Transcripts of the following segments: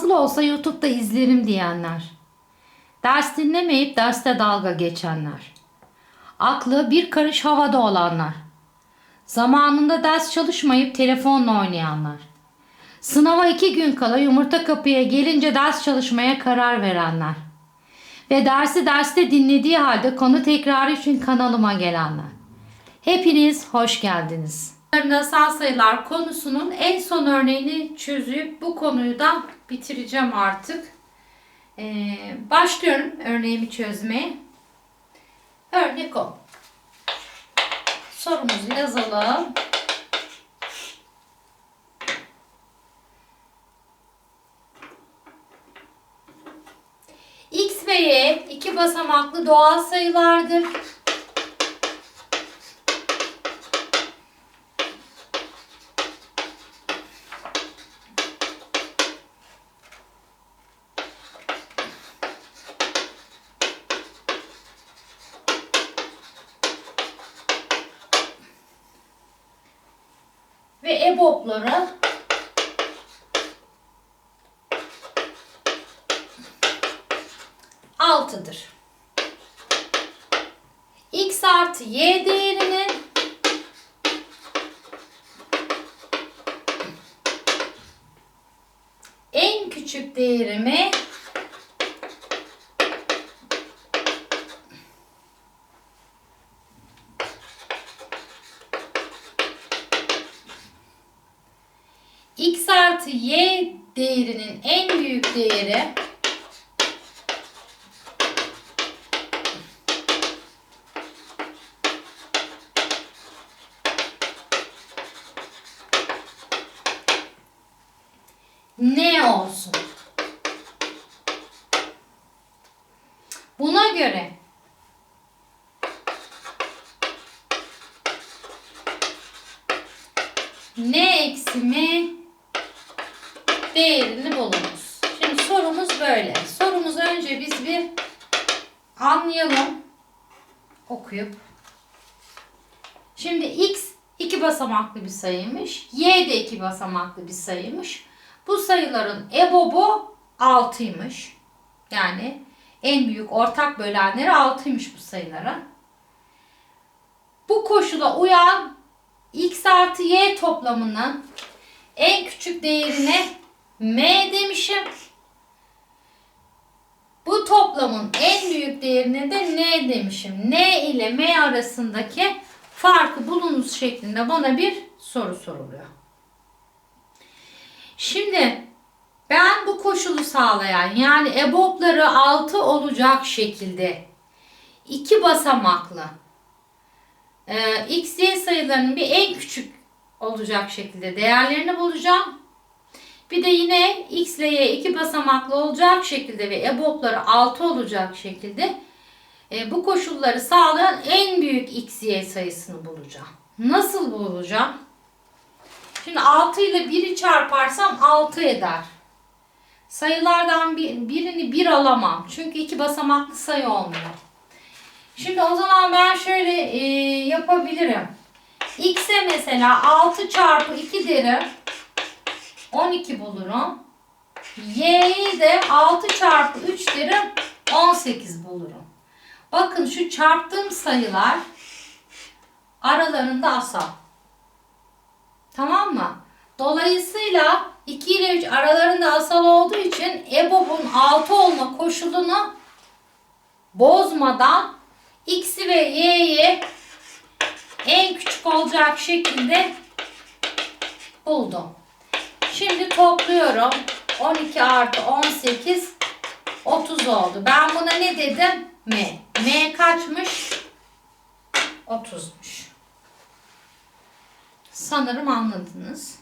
Nasıl olsa YouTube'da izlerim diyenler. Ders dinlemeyip derste dalga geçenler. Aklı bir karış havada olanlar. Zamanında ders çalışmayıp telefonla oynayanlar. Sınava iki gün kala yumurta kapıya gelince ders çalışmaya karar verenler. Ve dersi derste dinlediği halde konu tekrarı için kanalıma gelenler. Hepiniz hoş geldiniz. Nasal sayılar konusunun en son örneğini çözüp bu konuyu da bitireceğim artık. Ee, başlıyorum örneğimi çözmeye. Örnek 10. Sorumuzu yazalım. X ve Y iki basamaklı doğal sayılardır. Ve EBOB'ları altıdır. X artı Y değerinin en küçük değerimi x artı y değerinin en büyük değeri ne olsun? Buna göre ne eksi mi değerini bulunuz. Şimdi sorumuz böyle. Sorumuzu önce biz bir anlayalım. Okuyup. Şimdi x iki basamaklı bir sayıymış. Y de iki basamaklı bir sayıymış. Bu sayıların EBOB'u 6'ymış. Yani en büyük ortak bölenleri 6'ymış bu sayıların. Bu koşula uyan x artı y toplamının en küçük değerine m demişim. Bu toplamın en büyük değerine de n demişim. n ile m arasındaki farkı bulunuz şeklinde bana bir soru soruluyor. Şimdi ben bu koşulu sağlayan yani EBOB'ları 6 olacak şekilde iki basamaklı e, x, y sayılarının bir en küçük olacak şekilde değerlerini bulacağım. Bir de yine x ile y iki basamaklı olacak şekilde ve EBOB'ları 6 olacak şekilde e, bu koşulları sağlayan en büyük x, y sayısını bulacağım. Nasıl bulacağım? Şimdi 6 ile 1'i çarparsam 6 eder. Sayılardan bir, birini 1 alamam. Çünkü iki basamaklı sayı olmuyor. Şimdi o zaman ben şöyle e, yapabilirim. X'e mesela 6 çarpı 2 derim. 12 bulurum. Y'yi de 6 çarpı 3 derim. 18 bulurum. Bakın şu çarptığım sayılar aralarında asal. Tamam mı? Dolayısıyla 2 ile 3 aralarında asal olduğu için EBOB'un 6 olma koşulunu bozmadan X'i ve Y'yi en küçük olacak şekilde buldum. Şimdi topluyorum. 12 artı 18 30 oldu. Ben buna ne dedim? M. M kaçmış? 30'muş. Sanırım anladınız.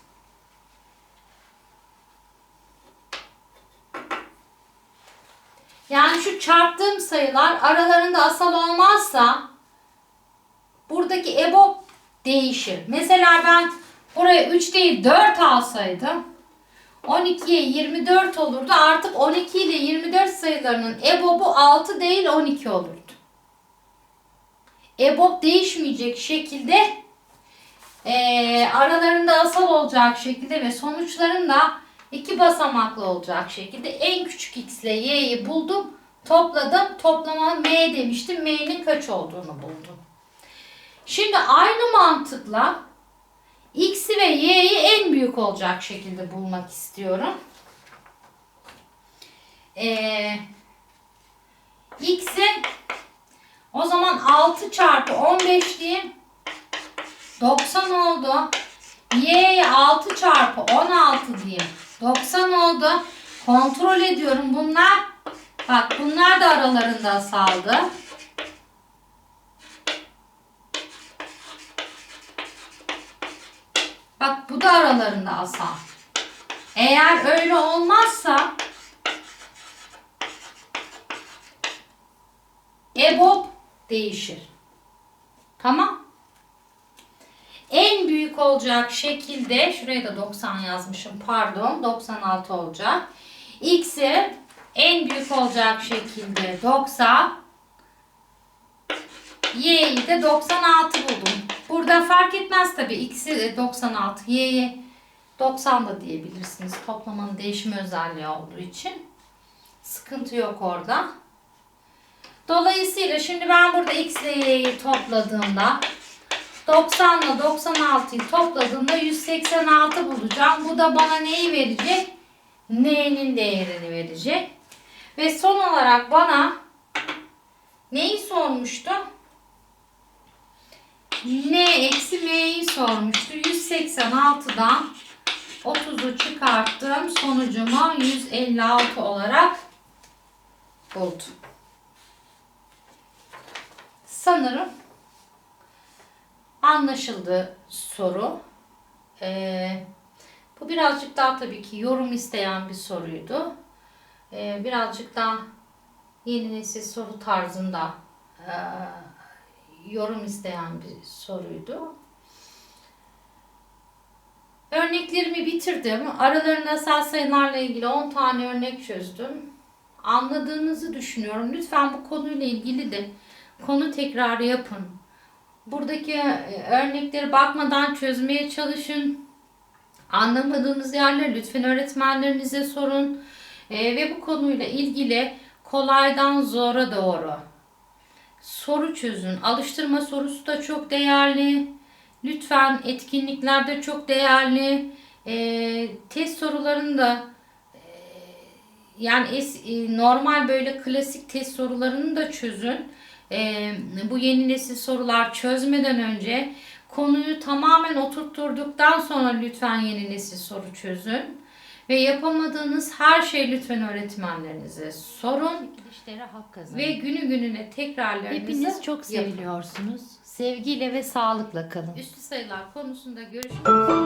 Yani şu çarptığım sayılar aralarında asal olmazsa buradaki EBOB değişir. Mesela ben buraya 3 değil 4 alsaydım 12'ye 24 olurdu. Artık 12 ile 24 sayılarının EBOB'u 6 değil 12 olurdu. EBOB değişmeyecek şekilde e, aralarında asal olacak şekilde ve sonuçların da iki basamaklı olacak şekilde en küçük x ile y'yi buldum. Topladım. Toplama m demiştim. m'nin kaç olduğunu buldum. Şimdi aynı mantıkla x'i ve y'yi en büyük olacak şekilde bulmak istiyorum. Ee, x'i o zaman 6 çarpı 15 diyeyim. 90 oldu. Y'ye 6 çarpı 16 diyeyim. 90 oldu. Kontrol ediyorum. Bunlar bak bunlar da aralarında asaldı. Bak bu da aralarında asal. Eğer öyle olmazsa EBOB değişir. Tamam. En büyük olacak şekilde şuraya da 90 yazmışım pardon 96 olacak. X'i en büyük olacak şekilde 90 Y'yi de 96 buldum. Burada fark etmez tabi X'i 96 Y'yi 90 da diyebilirsiniz. Toplamanın değişme özelliği olduğu için. Sıkıntı yok orada. Dolayısıyla şimdi ben burada X ile Y'yi topladığımda 90 ile 96'yı topladığımda 186 bulacağım. Bu da bana neyi verecek? N'nin değerini verecek. Ve son olarak bana neyi sormuştu? N eksi M'yi sormuştu. 186'dan 30'u çıkarttım. Sonucumu 156 olarak buldum. Sanırım anlaşıldı soru. Ee, bu birazcık daha tabii ki yorum isteyen bir soruydu. Ee, birazcık daha yeni nesil soru tarzında e, yorum isteyen bir soruydu. Örneklerimi bitirdim. Aralarında asal sayılarla ilgili 10 tane örnek çözdüm. Anladığınızı düşünüyorum. Lütfen bu konuyla ilgili de konu tekrarı yapın. Buradaki e, örnekleri bakmadan çözmeye çalışın. Anlamadığınız yerleri lütfen öğretmenlerinize sorun. E, ve bu konuyla ilgili kolaydan zora doğru soru çözün. Alıştırma sorusu da çok değerli. Lütfen etkinliklerde çok değerli. E, test sorularını da e, yani es, e, normal böyle klasik test sorularını da çözün. E, bu yeni nesil sorular çözmeden önce konuyu tamamen oturtturduktan sonra lütfen yeni nesil soru çözün. Ve yapamadığınız her şeyi lütfen öğretmenlerinize sorun. İşlere hak kazanın. Ve günü gününe tekrarlarınızı Hepiniz çok yapın. seviliyorsunuz. Sevgiyle ve sağlıkla kalın. Üstü sayılar konusunda görüşmek üzere.